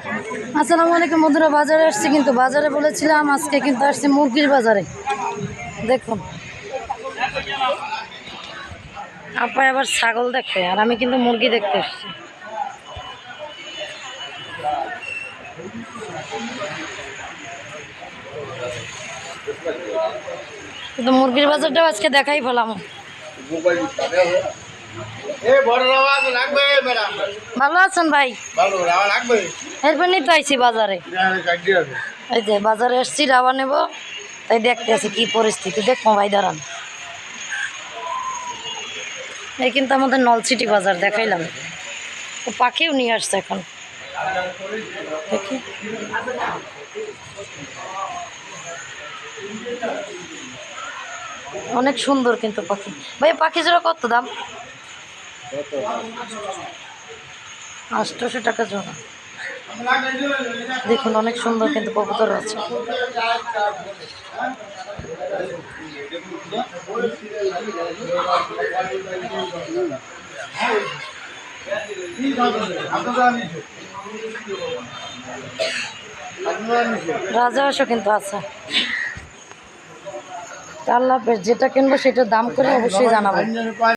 আসসালামু আলাইকুম বন্ধুরা, বাজারে আসছি কিন্তু বাজারে বলেছিলাম আজকে কিন্তু আসছি মুরগির বাজারে। দেখুন। আপা আবার ছাগল দেখে, আর আমি কিন্তু মুরগি দেখতে এসছি কিন্তু মুরগির বাজারটাও আজকে দেখাই পেলাম ভালো আছেন ভাই? ভালো রাওয়া লাগবে। এরপর নিতে আইছি বাজারে। এই যে বাজারে এসছি রাবা নেব। তাই দেখতে আছি কি পরিস্থিতি। দেখো ভাই দাঁড়ান। এই কিন্তু আমাদের নলসিটি বাজার দেখাইলাম। তো পাখিও নিয়ে আসছে এখন। দেখি। অনেক সুন্দর কিন্তু পাখি। ভাই পাখি জোড়া কত দাম? আটশোশো টাকা জোড়া। দেখুন, অনেক সুন্দর কিন্তু কবুতর আছে। রাজহাঁসও কিন্তু আছে। আল্লাহ যেটা কিনবো সেটার দাম করে অবশ্যই জানাব।